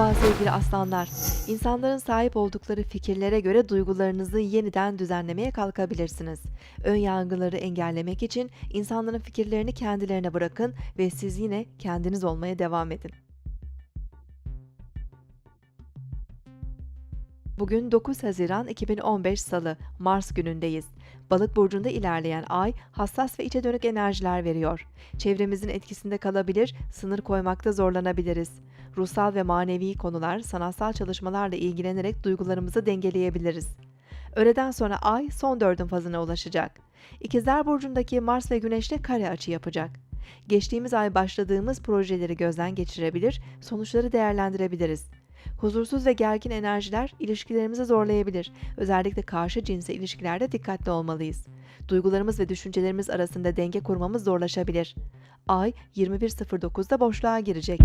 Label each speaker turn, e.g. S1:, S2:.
S1: Merhaba sevgili aslanlar. İnsanların sahip oldukları fikirlere göre duygularınızı yeniden düzenlemeye kalkabilirsiniz. Ön yargıları engellemek için insanların fikirlerini kendilerine bırakın ve siz yine kendiniz olmaya devam edin. Bugün 9 Haziran 2015 Salı, Mars günündeyiz. Balık burcunda ilerleyen ay hassas ve içe dönük enerjiler veriyor. Çevremizin etkisinde kalabilir, sınır koymakta zorlanabiliriz. Ruhsal ve manevi konular, sanatsal çalışmalarla ilgilenerek duygularımızı dengeleyebiliriz. Öğleden sonra ay son dördün fazına ulaşacak. İkizler burcundaki Mars ve Güneş'le kare açı yapacak. Geçtiğimiz ay başladığımız projeleri gözden geçirebilir, sonuçları değerlendirebiliriz. Huzursuz ve gergin enerjiler ilişkilerimizi zorlayabilir. Özellikle karşı cinse ilişkilerde dikkatli olmalıyız. Duygularımız ve düşüncelerimiz arasında denge kurmamız zorlaşabilir. Ay 21.09'da boşluğa girecek.